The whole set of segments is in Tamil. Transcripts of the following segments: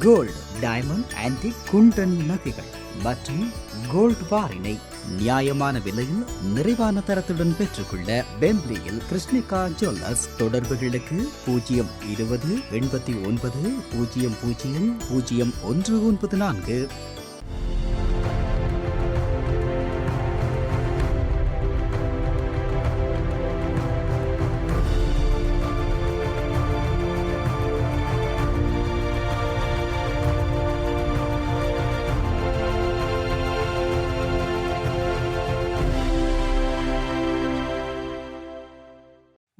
கோல்டு டைமண்ட் ஆன்டிக் குண்டன் நகைகள் மற்றும் கோல்ட் பாரினை நியாயமான விலையில் நிறைவான தரத்துடன் பெற்றுக்கொள்ள பெம்ப்லியில் கிருஷ்ணிகா ஜுவல்லர்ஸ் தொடர்புகளுக்கு பூஜ்ஜியம் இருபது எண்பத்தி ஒன்பது பூஜ்ஜியம் பூஜ்ஜியம் பூஜ்ஜியம் ஒன்று ஒன்பது நான்கு.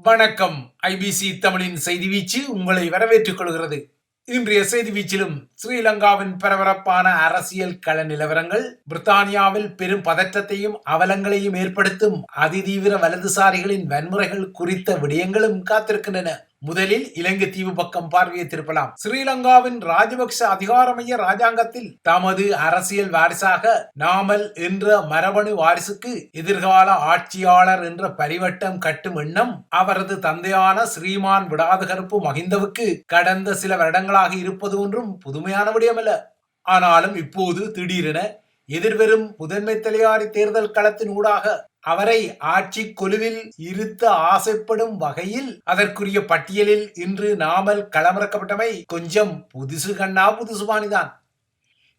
வணக்கம். ஐபிசி தமிழின் செய்தி வீச்சு உங்களை வரவேற்றுக் கொள்கிறது. இன்றைய செய்தி வீச்சிலும் ஸ்ரீலங்காவின் பரபரப்பான அரசியல் கள நிலவரங்கள் பிரித்தானியாவில் பெரும் பதற்றத்தையும் அவலங்களையும் ஏற்படுத்தும் அதிதீவிர வலதுசாரிகளின் வன்முறைகள் குறித்த விடயங்களும் காத்திருக்கின்றன. முதலில் இலங்கை தீவு பக்கம் பார்வையை திருப்பலாம். ஸ்ரீலங்காவின் ராஜபக்ஷ அதிகாரமைய ராஜாங்கத்தில் தமது அரசியல் வாரிசாக நாமல் என்ற மரபணு வாரிசுக்கு எதிர்கால ஆட்சியாளர் என்ற பரிவட்டம் கட்டும் எண்ணம் அவரது தந்தையான ஸ்ரீமான் விடாதகருப்பு மகிந்தவுக்கு கடந்த சில வருடங்களாக இருப்பது ஒன்றும் புதுமையான விடயமல்ல. ஆனாலும் இப்போது திடீரென எதிர்வரும் முதன்மை தலையாரி தேர்தல் களத்தின் ஊடாக அவரை ஆட்சி குழுவில் இருத்த ஆசைப்படும் வகையில் அதற்குரிய பட்டியலில் இன்று நாமல் களமிறக்கப்பட்டமை கொஞ்சம் புதுசு கண்ணா புதுசுவானிதான்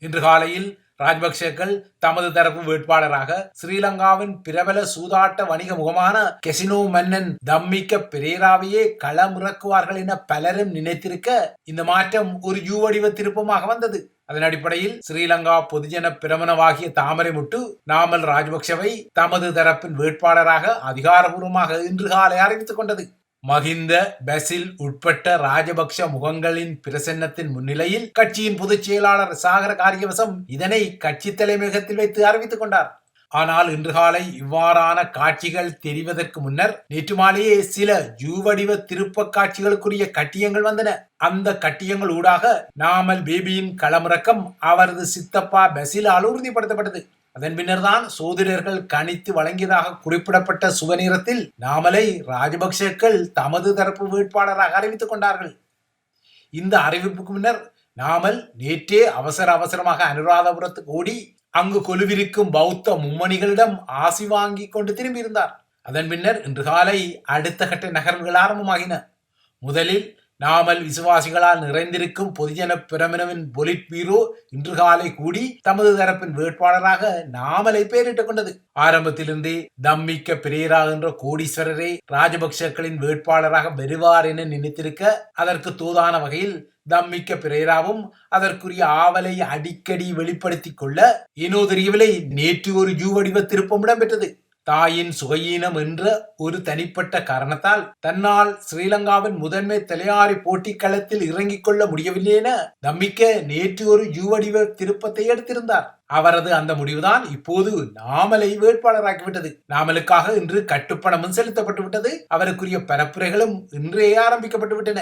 இன்று காலையில் ராஜபக்சேக்கள் தமது தரப்பு வேட்பாளராக ஸ்ரீலங்காவின் பிரபல சூதாட்ட வணிக முகமான கெசினோ மன்னன் தம்மிக்க பிரேராவையே களமிறக்குவார்கள் என பலரும் நினைத்திருக்க இந்த மாற்றம் ஒரு யூ வடிவ திருப்பமாக வந்தது. அதன் அடிப்படையில் ஸ்ரீலங்கா பொதுஜன பிரமணவாகிய தாமரை முட்டு நாமல் ராஜபக்சவை தமது தரப்பின் வேட்பாளராக அதிகாரபூர்வமாக இன்று காலை அறிவித்துக் கொண்டது. மகிந்த பசில் உட்பட்ட ராஜபக்ஷ முகங்களின் பிரசன்னத்தின் முன்னிலையில் கட்சியின் பொதுச் செயலாளர் சாகர காரியவசம் இதனை கட்சி தலைமையகத்தில் வைத்து அறிவித்துக் கொண்டார். ஆனால் இன்று காலை இவ்வாறான காட்சிகள் தெரிவதற்கு முன்னர் நேற்று மாலையே சில ஜூவடிவ திருப்ப காட்சிகளுக்குரிய கட்டியங்கள் வந்தன. அந்த கட்டியங்கள் ஊடாக நாமல் பேபியின் களமிறக்கம் அவரது சித்தப்பா பசிலால் உறுதிப்படுத்தப்பட்டது. அதன் பின்னர் தான் கணித்து வழங்கியதாக குறிப்பிடப்பட்ட சுவநீரத்தில் நாமலை ராஜபக்சேக்கள் தமது தரப்பு வேட்பாளராக அறிவித்துக் கொண்டார்கள். இந்த அறிவிப்புக்கு முன்னர் நாமல் நேற்றே அவசர அவசரமாக அனுராதபுரத்துக்கு ஓடி அங்கு கொலுவிருக்கும் பௌத்த மும்மணிகளிடம் ஆசி வாங்கி கொண்டு திரும்பியிருந்தார். அதன் பின்னர் இன்று காலை அடுத்த கட்ட நகர்வுகள் ஆரம்பமாகின. முதலில் நாமல் விசுவாசிகளால் நிறைந்திருக்கும் பொதுஜன பிரமினவின் பொலிட் பீரோ இன்று காலை கூடி தமது தரப்பின் வேட்பாளராக நாமலை பெயரிட்டுக் கொண்டது. ஆரம்பத்திலிருந்தே தம்மிக்க பிரேரா என்ற கோடீஸ்வரரே ராஜபக்சக்களின் வேட்பாளராக வருவார் என நினைத்திருக்க அதற்கு தூதான வகையில் தம்மிக்க பிரேராவும் அதற்குரிய ஆவலை அடிக்கடி வெளிப்படுத்திக் கொள்ள ஏனோ தெரியவில்லை நேற்று ஒரு ஜூ வடிவ திருப்பம் இடம்பெற்றது. தாயின் சுகையீனம் என்ற ஒரு தனிப்பட்ட காரணத்தால் தன்னால் ஸ்ரீலங்காவின் முதன்மை தலையாரி போட்டி களத்தில் இறங்கிக் கொள்ள முடியவில்லை என நம்பிக்க நேற்று ஒரு யுவடிவ திருப்பத்தை எடுத்திருந்தார். அவரது அந்த முடிவுதான் இப்போது நாமலை வேட்பாளராகிவிட்டது. நாமலுக்காக இன்று கட்டுப்பணமும் செலுத்தப்பட்டு விட்டது அவருக்குரிய பரப்புரைகளும் இன்றே ஆரம்பிக்கப்பட்டு விட்டன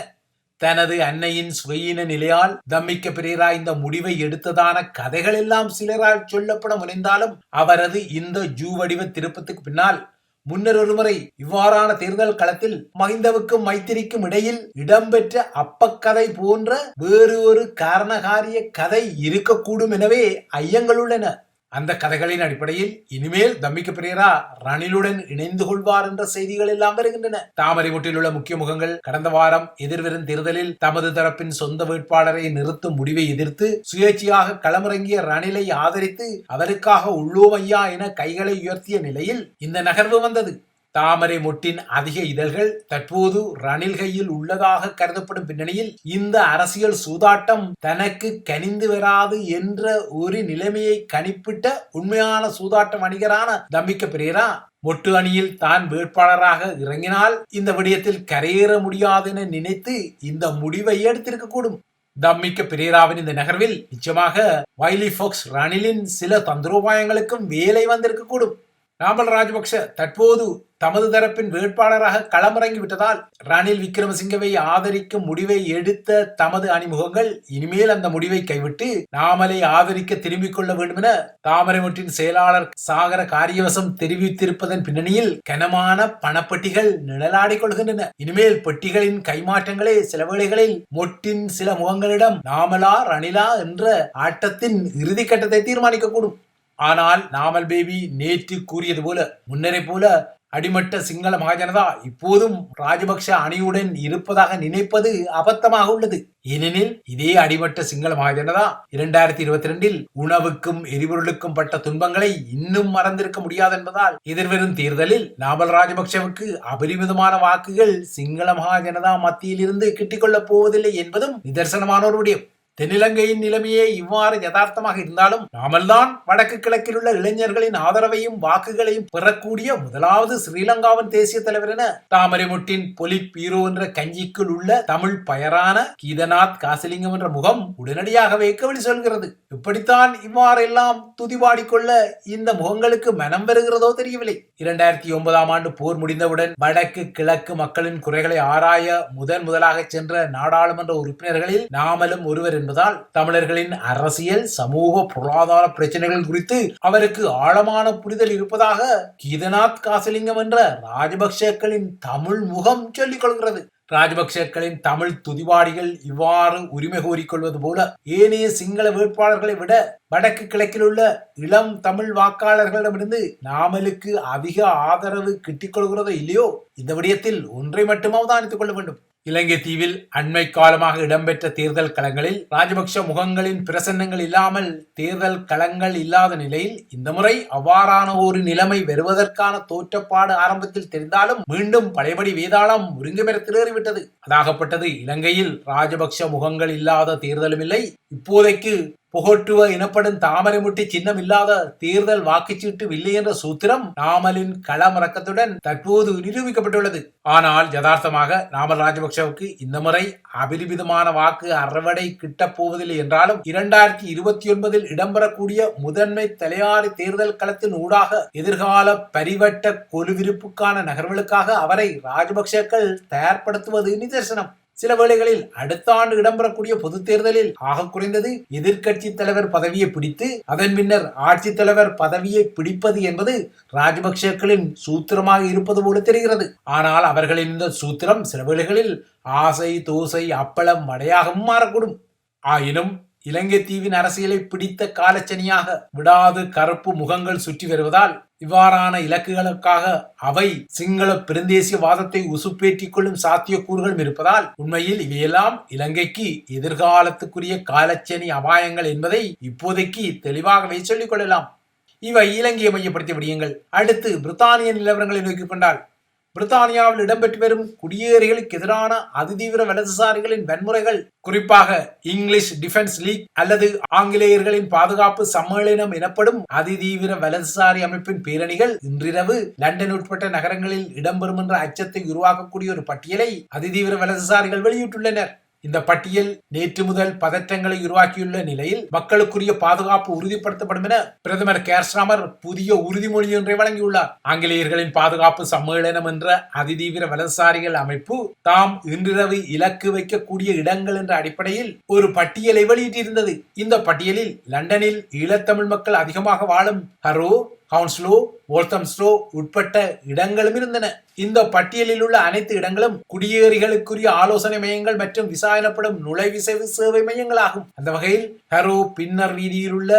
தனது அன்னையின் சுயீன நிலையால் தம்மிக்க பிரேரா இந்த முடிவை எடுத்ததான கதைகள் எல்லாம் சிலரால் சொல்லப்பட முனைந்தாலும் அவரது இந்த ஜூ வடிவ திருப்பத்துக்கு பின்னால் முன்னர் ஒருமுறை இவ்வாறான தேர்தல் களத்தில் மஹிந்தவுக்கும் மைத்திரிக்கும் இடையில் இடம்பெற்ற அப்பக்கதை போன்ற வேறு ஒரு காரணகாரிய கதை இருக்கக்கூடும் எனவே ஐயங்கள் உள்ளன. அந்த கதைகளின் அடிப்படையில் இனிமேல் தம்பிக்கு பிரேரா ரணிலுடன் இணைந்து கொள்வார் என்ற செய்திகள் எல்லாம் வருகின்றன. தாமரை முட்டில் உள்ள முக்கிய முகங்கள் கடந்த வாரம் எதிர்வரும் தேர்தலில் தமது தரப்பின் சொந்த வேட்பாளரை நிறுத்தும் முடிவை எதிர்த்து சுயேட்சையாக களமிறங்கிய ரணிலை ஆதரித்து அவருக்காக உள்ளோம் ஐயா என கைகளை உயர்த்திய நிலையில் இந்த நகர்வு வந்தது. தாமரை மொட்டின் அதிக இதழ்கள் தற்போது ரணில் கையில் உள்ளதாக கருதப்படும் பின்னணியில் இந்த அரசியல் சூதாட்டம் தனக்கு கனிந்து வராது என்ற ஒரு நிலைமையை கணிப்பிட்ட உண்மையான சூதாட்ட வணிகரான தம்பிக்க பிரேரா மொட்டு அணியில் தான் வேட்பாளராக இறங்கினால் இந்த விடயத்தில் கரையேற முடியாது என நினைத்து இந்த முடிவை எடுத்திருக்கக்கூடும். தம்மிக்க பிரேராவின் இந்த நகர்வில் நிச்சயமாக வைலி ஃபோக்ஸ் ரணிலின் சில தந்திரோபாயங்களுக்கும் வேலை வந்திருக்கக்கூடும். நாமல் ராஜபக்ஷ தற்போது தமது தரப்பின் வேட்பாளராக களமிறங்கி விட்டதால் ரணில் விக்ரமசிங்கவை ஆதரிக்கும் முடிவை எடுத்த தமது அணிமுகங்கள் இனிமேல் அந்த முடிவை கைவிட்டு நாமலை ஆதரிக்க திரும்பிக் கொள்ள வேண்டும் என தாமரைமுற்றின் செயலாளர் சாகர காரியவசம் தெரிவித்திருப்பதன் பின்னணியில் கனமான பணப்பெட்டிகள் நிழலாடிக் கொள்கின்றன. இனிமேல் பெட்டிகளின் கைமாற்றங்களே சில வேளைகளில் மொட்டின் சில முகங்களிடம் நாமலா ரணிலா என்ற ஆட்டத்தின் இறுதிக்கட்டத்தை தீர்மானிக்கக்கூடும் ஆனால் நாமல் பேபி நேற்று கூறியது போல முன்னரை போல அடிமட்ட சிங்கள மகாஜனதா இப்போதும் ராஜபக்ஷ அணியுடன் இருப்பதாக நினைப்பது அபத்தமாக உள்ளது. ஏனெனில் இதே அடிமட்ட சிங்கள மகாஜனதா இரண்டாயிரத்தி இருபத்தி ரெண்டில் உணவுக்கும் எரிபொருளுக்கும் பட்ட துன்பங்களை இன்னும் மறந்திருக்க முடியாது என்பதால் எதிர்வரும் தேர்தலில் நாமல் ராஜபக்ஷவுக்கு அபரிமிதமான வாக்குகள் சிங்கள மகாஜனதா மத்தியில் இருந்து கிட்டிக்கொள்ளப் போவதில்லை என்பதும் நிதர்சனமான ஒரு விடயம் தென்னிலங்கையின் நிலைமையே இவ்வாறு யதார்த்தமாக இருந்தாலும் நாமல்தான் வடக்கு கிழக்கில் உள்ள இளைஞர்களின் ஆதரவையும் வாக்குகளையும் பெறக்கூடிய முதலாவது ஸ்ரீலங்காவின் தேசிய தலைவர் என தாமரைமுட்டின் பொலிட் பீரோ என்ற கஞ்சிக்குள் உள்ள தமிழ் பயரான கீதநாத் காசிலிங்கம் என்ற முகம் உடனடியாகவே கவலி சொல்கிறது. இப்படித்தான் இவ்வாறெல்லாம் துதிபாடிக்கொள்ள இந்த முகங்களுக்கு மனம் வருகிறதோ தெரியவில்லை. இரண்டாயிரத்தி ஒன்பதாம் ஆண்டு போர் முடிந்தவுடன் வடக்கு கிழக்கு மக்களின் குறைகளை ஆராய முதன் முதலாக சென்ற நாடாளுமன்ற உறுப்பினர்களில் நாமலும் ஒருவர் என்பதால் தமிழர்களின் அரசியல் சமூக பொருளாதார பிரச்சனைகள் குறித்து அவருக்கு ஆழமான புரிதல் இருப்பதாக கீதநாத் காசலிங்கம் என்ற ராஜபக்சேக்களின் தமிழ் முகம் சொல்லிக் கொள்கிறது. ராஜபக்சேக்களின் தமிழ் துதிவாடிகள் இவ்வாறு உரிமை கோரிக்கொள்வது போல ஏனைய சிங்கள வேட்பாளர்களை விட வடக்கு கிழக்கில் உள்ள இளம் தமிழ் வாக்காளர்களிடமிருந்து நாமலுக்கு அதிக ஆதரவு கிட்டிக் கொள்கிறதோ இல்லையோ? இந்த விடயத்தில் ஒன்றை மட்டும் அவதானித்துக் கொள்ள வேண்டும். இலங்கை தீவில் அண்மை காலமாக இடம்பெற்ற தேர்தல் களங்களில் ராஜபக்ஷ முகங்களின் பிரசன்னங்கள் இல்லாமல் தேர்தல் களங்கள் இல்லாத நிலையில் இந்த முறை அவ்வாறான ஒரு நிலைமை வருவதற்கான தோற்றப்பாடு ஆரம்பத்தில் தெரிந்தாலும் மீண்டும் பழையபடி வேதாளம் முருங்கை திளறிவிட்டது அதாகப்பட்டது. இலங்கையில் ராஜபக்ஷ முகங்கள் இல்லாத தேர்தலும் இல்லை. இப்போதைக்கு புகட்டுவ எனப்படும் தாமரைமுட்டி சின்னம் இல்லாத தேர்தல் வாக்குச்சீட்டு இல்லை என்ற சூத்திரம் நாமலின் களமிறக்கத்துடன் தற்போது நிரூபிக்கப்பட்டுள்ளது. ஆனால் யதார்த்தமாக நாமல் ராஜபக்சவுக்கு இந்த முறை அபிரிமிதமான வாக்கு அறுவடை கிட்டப் போவதில்லை என்றாலும் இரண்டாயிரத்தி இருபத்தி ஒன்பதில் இடம்பெறக்கூடிய முதன்மை தலையாரி தேர்தல் களத்தின் ஊடாக எதிர்கால பரிவட்ட கொலுவிருப்புக்கான நகர்வுகளுக்காக அவரை ராஜபக்சேக்கள் தயார்படுத்துவது நிதர்சனம். சில வேளைகளில் அடுத்த ஆண்டு இடம்பெறக்கூடிய பொது தேர்தலில் ஆக குறைந்தது எதிர்க்கட்சி தலைவர் பதவியை பிடித்து அதன் பின்னர் ஆட்சித் தலைவர் பதவியை பிடிப்பது என்பது ராஜபக்சேக்களின் சூத்திரமாக இருப்பது போல தெரிகிறது. ஆனால் அவர்களின் இந்த சூத்திரம் சில வேளைகளில் ஆசை தோசை அப்பளம் மடையாகவும் மாறக்கூடும். ஆயினும் இலங்கை தீவின் அரசியலை பிடித்த காலச்சனியாக விடாது கருப்பு முகங்கள் சுற்றி வருவதால் இவ்வாறான இலக்குகளுக்காக அவை சிங்கள பிரந்தேசியவாதத்தை உசுப்பேற்றிக் கொள்ளும் சாத்தியக்கூறுகளும் இருப்பதால் உண்மையில் இவையெல்லாம் இலங்கைக்கு எதிர்காலத்துக்குரிய காலச்சனி அபாயங்கள் என்பதை இப்போதைக்கு தெளிவாகவே சொல்லிக் கொள்ளலாம். இவை இலங்கையை மையப்படுத்திய விடயங்கள். அடுத்து பிரித்தானிய நிலவரங்களை நோக்கிக் கொண்டால் பிரித்தானியாவில் இடம்பெற்று வரும் குடியேறிகளுக்கு எதிரான அதிதீவிர வலதுசாரிகளின் வன்முறைகள் குறிப்பாக இங்கிலீஷ் டிஃபென்ஸ் லீக் அல்லது ஆங்கிலேயர்களின் பாதுகாப்பு சம்மேளனம் எனப்படும் அதிதீவிர வலதுசாரி அமைப்பின் பேரணிகள் இன்றிரவு லண்டன் உட்பட்ட நகரங்களில் இடம்பெறும் என்ற அச்சத்தை உருவாக்கக்கூடிய ஒரு பட்டியலை அதிதீவிர வலதுசாரிகள் வெளியிட்டுள்ளனர். இந்த பட்டியல் நேற்று முதல் பதற்றங்களை உருவாக்கியுள்ள நிலையில் மக்களுக்குரிய பாதுகாப்பு உறுதிப்படுத்தப்படும் என பிரதமர் கேர்ஸ்ராமர் புதிய உறுதிமொழி ஒன்றை வழங்கியுள்ளார். ஆங்கிலேயர்களின் பாதுகாப்பு சம்மேளனம் என்ற அதிதீவிர வலதுசாரிகள் அமைப்பு தாம் இன்றிரவு இலக்கு வைக்கக்கூடிய இடங்கள் என்ற அடிப்படையில் ஒரு பட்டியலை வெளியிட்டிருந்தது. இந்த பட்டியலில் லண்டனில் ஈழத்தமிழ் மக்கள் அதிகமாக வாழும் ஹரோ ஹவுன்ஸ்லோ ஓல்தம்ஸ்லோ உட்பட்ட இடங்களும் இருந்தன. இந்த பட்டியலில் உள்ள அனைத்து இடங்களும் குடியேறிகளுக்குரிய ஆலோசனை மையங்கள் மற்றும் விசா எனப்படும் நுழைவிசைவு சேவை மையங்களாகும். அந்த வகையில் ஹரோ பின்னர் வீதியில் உள்ள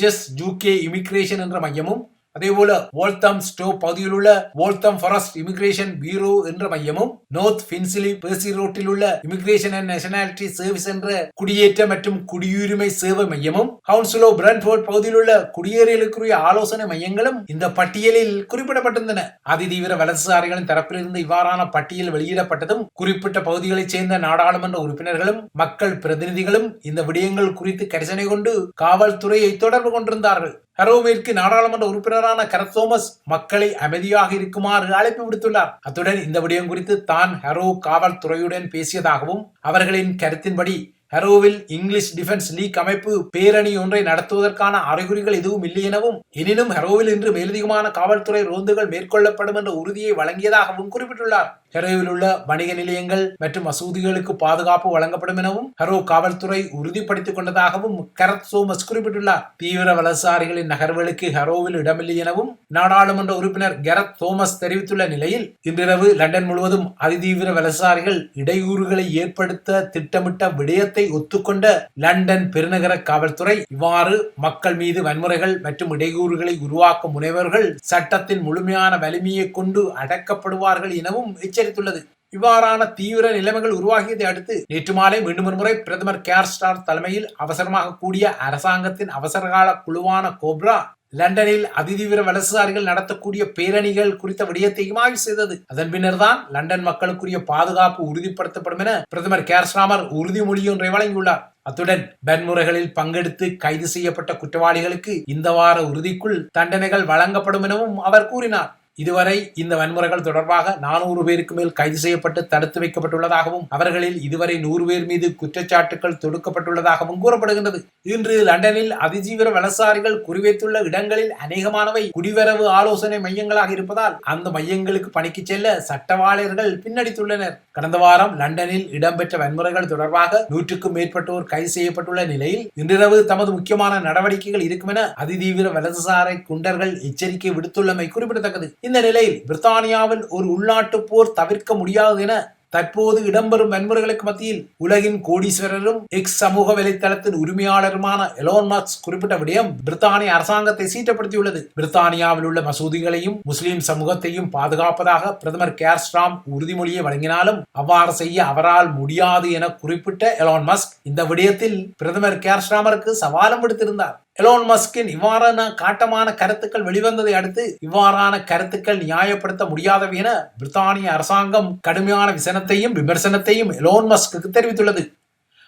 ஜெஸ் ஜூகே இமிகிரேஷன் என்ற மையமும் அதே போல வோல்தம் ஸ்டோ பகுதியில் உள்ள வோல்தம் ஃபாரஸ்ட் இமிகிரேஷன் பியூரோ என்ற மையமும் நோர்த் பின்சிலி பேசி ரோட்டில் உள்ள இமிகிரேஷன் அண்ட் நேஷனாலிட்டி சர்வீஸ் என்ற குடியேற்ற மற்றும் குடியுரிமை சேவை மையமும் கவுன்சிலோ பிரன்ஃபோர்ட் பகுதியில் உள்ள குடியேறிகளுக்குரிய ஆலோசனை மையங்களும் இந்த பட்டியலில் குறிப்பிடப்பட்டிருந்தன. அதிதீவிர வலதுசாரிகளின் தரப்பிலிருந்து இவ்வாறான பட்டியல் வெளியிடப்பட்டதும் குறிப்பிட்ட பகுதிகளைச் சேர்ந்த நாடாளுமன்ற உறுப்பினர்களும் மக்கள் பிரதிநிதிகளும் இந்த விடயங்கள் குறித்து கரிசனை கொண்டு காவல்துறையை தொடர்பு கொண்டிருந்தார்கள். ஹரோமேற்கு நாடாளுமன்ற உறுப்பினர் உறுப்பினரான கரத் தோமஸ் மக்களை அமைதியாக இருக்குமாறு அழைப்பு விடுத்துள்ளார். அத்துடன் இந்த விடயம் குறித்து தான் ஹரோ காவல்துறையுடன் பேசியதாகவும் அவர்களின் கருத்தின்படி ஹெரோவில் இங்கிலீஷ் டிஃபென்ஸ் லீக் அமைப்பு பேரணி ஒன்றை நடத்துவதற்கான அறிகுறிகள் எதுவும் இல்லை எனவும் எனினும் ஹெரோவில் இன்று மேலதிகமான காவல்துறை ரோந்துகள் மேற்கொள்ளப்படும் என்ற உறுதியை வழங்கியதாகவும் குறிப்பிட்டுள்ளார். ஹெரோவில் உள்ள வணிக நிலையங்கள் மற்றும் மசூதிகளுக்கு பாதுகாப்பு வழங்கப்படும் எனவும் ஹெரோ காவல்துறை உறுதிப்படுத்திக் கொண்டதாகவும் கரத் சோமஸ் குறிப்பிட்டுள்ளார். தீவிர வலசாரிகளின் நகர்வுகளுக்கு ஹெரோவில் இடமில்லை எனவும் நாடாளுமன்ற உறுப்பினர் கெரத் தோமஸ் தெரிவித்துள்ள நிலையில் இன்றிரவு லண்டன் முழுவதும் அதிதீவிர வலதுசாரிகள் இடையூறுகளை ஏற்படுத்த திட்டமிட்ட விடயத்தை ஒத்துக்கொண்ட லண்டன் பெருநகர காவல்துறை இவ்வாறு மக்கள் மீது வன்முறைகள் மற்றும் இடையூறுகளை உருவாக்கும் முனைவர்கள் சட்டத்தின் முழுமையான வலிமையை கொண்டு அடக்கப்படுவார்கள் எனவும் எச்சரித்துள்ளது இவ்வாறான தீவிர நிலைமைகள் உருவாகியதை அடுத்து நேற்று மாலை மீண்டும் ஒருமுறை பிரதமர் கேர் ஸ்டார் தலைமையில் அவசரமாக கூடிய அரசாங்கத்தின் அவசரகால குழுவான கோப்ரா லண்டனில் அதிதீவிர வலதுசாரிகள் நடத்தக்கூடிய பேரணிகள் குறித்த விடயத்தையும் ஆய்வு செய்தது. அதன் பின்னர் தான் லண்டன் மக்களுக்குரிய பாதுகாப்பு உறுதிப்படுத்தப்படும் என பிரதமர் கேர்ஸ்ராமர் உறுதிமொழியொன்றை வழங்கியுள்ளார். அத்துடன் வன்முறைகளில் பங்கெடுத்து கைது செய்யப்பட்ட குற்றவாளிகளுக்கு இந்த வார உறுதிக்குள் தண்டனைகள் வழங்கப்படும் எனவும் அவர் கூறினார். இதுவரை இந்த வன்முறைகள் தொடர்பாக நானூறு பேருக்கு மேல் கைது செய்யப்பட்டு தடுத்து வைக்கப்பட்டுள்ளதாகவும் அவர்களில் இதுவரை நூறு பேர் மீது குற்றச்சாட்டுகள் தொடுக்கப்பட்டுள்ளதாகவும் கூறப்படுகின்றது. இன்று லண்டனில் அதிதீவிர வலசாரிகள் குறிவைத்துள்ள இடங்களில் அநேகமானவை குடிவரவு ஆலோசனை மையங்களாக இருப்பதால் அந்த மையங்களுக்கு பணிக்கு செல்ல சட்டவாளர்கள் பின்னடித்துள்ளனர். கடந்த வாரம் லண்டனில் இடம்பெற்ற வன்முறைகள் தொடர்பாக நூற்றுக்கும் மேற்பட்டோர் கைது செய்யப்பட்டுள்ள நிலையில் இன்றிரவு தமது முக்கியமான நடவடிக்கைகள் இருக்கும் என அதிதீவிர வலதுசாரை குண்டர்கள் எச்சரிக்கை விடுத்துள்ளமை குறிப்பிடத்தக்கது. இந்த நிலையில் பிரித்தானியாவில் ஒரு உள்நாட்டு போர் தவிர்க்க முடியாது என தற்போது இடம்பெறும் வன்முறைகளுக்கு மத்தியில் உலகின் கோடீஸ்வரரும் எக்ஸ் சமூக வலைத்தளத்தின் உரிமையாளருமான எலோன் மார்க்ஸ் குறிப்பிட்ட விடயம் பிரித்தானிய அரசாங்கத்தை சீட்டப்படுத்தியுள்ளது பிரித்தானியாவில் உள்ள மசூதிகளையும் முஸ்லிம் சமூகத்தையும் பாதுகாப்பதாக பிரதமர் கேர்ஸ்டாம் உறுதிமொழியை வழங்கினாலும் அவ்வாறு செய்ய அவரால் முடியாது என குறிப்பிட்ட எலோன் மஸ்க் இந்த விடயத்தில் பிரதமர் கேர்ஸ்டாமருக்கு சவாலும் விடுத்திருந்தார். எலோன் மஸ்கின் இவ்வாறான காட்டமான கருத்துக்கள் வெளிவந்ததை அடுத்து இவ்வாறான கருத்துக்கள் நியாயப்படுத்த முடியாதவை என பிரித்தானிய அரசாங்கம் கடுமையான விசனத்தையும் விமர்சனத்தையும் எலோன் மஸ்க்கு தெரிவித்துள்ளது.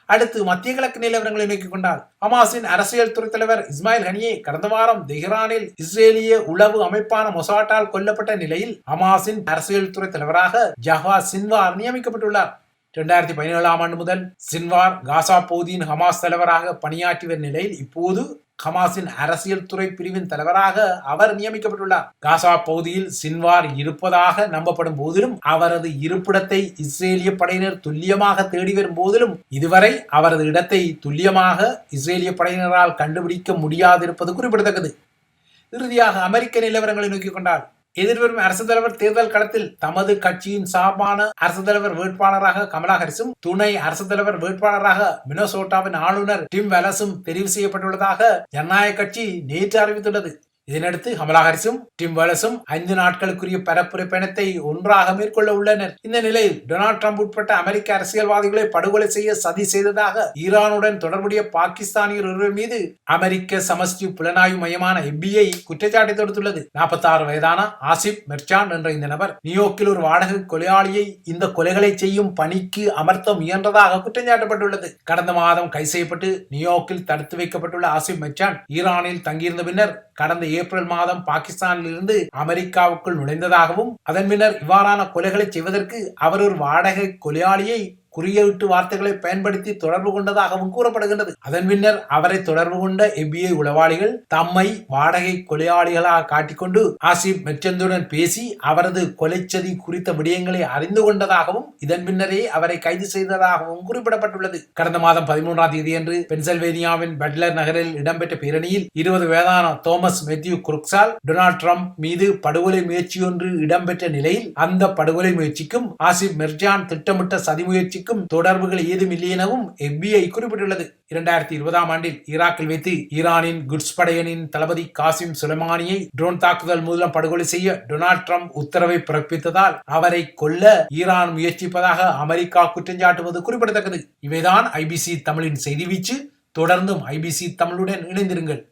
அடுத்து மத்திய கிழக்கு நிலவரங்களை நோக்கிக் கொண்டால் ஹமாஸின் அரசியல் துறை தலைவர் இஸ்மாயில் ஹனியை கடந்த வாரம் தெஹ்ரானில் இஸ்ரேலிய உளவு அமைப்பான மொசாட்டால் கொல்லப்பட்ட நிலையில் ஹமாஸின் அரசியல் துறை தலைவராக ஜஹா சின்வார் நியமிக்கப்பட்டுள்ளார். இரண்டாயிரத்தி பதினேழாம் ஆண்டு முதல் சின்வார் காசா பகுதியின் ஹமாஸ் தலைவராக பணியாற்றி வரும் நிலையில் இப்போது ஹமாஸின் அரசியல் துறை பிரிவின் தலைவராக அவர் நியமிக்கப்பட்டுள்ளார். காசா பகுதியில் சின்வார் இருப்பதாக நம்பப்படும் போதிலும் அவரது இருப்பிடத்தை இஸ்ரேலிய படையினர் துல்லியமாக தேடி வரும் போதிலும் இதுவரை அவரது இடத்தை துல்லியமாக இஸ்ரேலிய படையினரால் கண்டுபிடிக்க முடியாதிருப்பது குறிப்பிடத்தக்கது. இறுதியாக அமெரிக்க நிலவரங்களை நோக்கிக் கொண்டால் எதிர்வரும் அரசு தலைவர் தேர்தல் களத்தில் தமது கட்சியின் சார்பான அரசு தலைவர் வேட்பாளராக கமலா ஹாரிஸும் துணை அரசு தலைவர் வேட்பாளராக மினோசோட்டாவின் ஆளுநர் டிம் வெலஸும் தெரிவு செய்யப்பட்டுள்ளதாக ஜனநாயக கட்சி நேற்று அறிவித்துள்ளது. இதனடுத்து கமலா ஹாரிஸும் டிம் வேலஸும் ஐந்து நாட்களுக்குரிய பரப்புரை பயணத்தை ஒன்றாக மேற்கொள்ள உள்ளனர். இந்த நிலையில் டொனால்ட் ட்ரம்ப் உட்பட்ட அமெரிக்க அரசியல்வாதிகளை படுகொலை செய்ய சதி செய்ததாக ஈரானுடன் தொடர்புடைய பாகிஸ்தானியர் ஒருவர் மீது அமெரிக்க சமஸ்டி புலனாய்வு மையமான எப்பிஐ குற்றச்சாட்டை தொடுத்துள்ளது. நாற்பத்தி ஆறு வயதான ஆசிப் மெர்ச்சான் என்ற இந்த நபர் நியூயோர்க்கில் ஒரு வாடகை கொலையாளியை இந்த கொலைகளை செய்யும் பணிக்கு அமர்த்த முயன்றதாக குற்றம் சாட்டப்பட்டுள்ளது கடந்த மாதம் கை செய்யப்பட்டு நியூயார்க்கில் தடுத்து வைக்கப்பட்டுள்ள ஆசிப் மெர்ச்சான் ஈரானில் தங்கியிருந்த பின்னர் கடந்த ஏப்ரல் மாதம் பாகிஸ்தானிலிருந்து அமெரிக்காவுக்குள் நுழைந்ததாகவும் அதன் பின்னர் இவ்வாறான கொலைகளை செய்வதற்கு அவர் ஒரு வாடகை கொலையாளியை குறியீட்டு வார்த்தைகளை பயன்படுத்தி தொடர்பு கொண்டதாகவும் கூறப்படுகின்றது. அதன் பின்னர் அவரை தொடர்பு கொண்ட எபிஐ உளவாளிகள் தம்மை வாடகை கொலையாளிகளாக காட்டிக்கொண்டு ஆசிப் மெச்சந்துடன் பேசி அவரது கொலைச்சதி குறித்த விடயங்களை அறிந்து கொண்டதாகவும் இதன் பின்னரே அவரை கைது செய்ததாகவும் குறிப்பிடப்பட்டுள்ளது. கடந்த மாதம் பதிமூன்றாம் தேதியன்று பென்சில்வேனியாவின் பட்லர் நகரில் இடம்பெற்ற பேரணியில் இருபது வயதான தோமஸ் மெத்யூ குருக்ஸால் டொனால்ட் ட்ரம்ப் மீது படுகொலை முயற்சி ஒன்று இடம்பெற்ற நிலையில் அந்த படுகொலை முயற்சிக்கும் ஆசிப் மெர்ஜான் திட்டமிட்ட சதி முயற்சி முயற்சிக்கும் தொடர்புகள் ஏதும் இல்லை எனவும் FBI குறிப்பிட்டுள்ளது. இரண்டாயிரத்தி இருபதாம் ஆண்டில் ஈராக்கில் வைத்து ஈரானின் குட்ஸ் படையனின் தளபதி காசிம் சுலைமானியை ட்ரோன் தாக்குதல் மூலம் படுகொலை செய்ய டொனால்ட் ட்ரம்ப் உத்தரவை பிறப்பித்ததால் அவரை கொல்ல ஈரான் முயற்சிப்பதாக அமெரிக்கா குற்றஞ்சாட்டுவது குறிப்பிடத்தக்கது. இவைதான் ஐபிசி தமிழின் செய்தி வீச்சு. தொடர்ந்தும் ஐபிசி தமிழுடன் இணைந்திருங்கள்.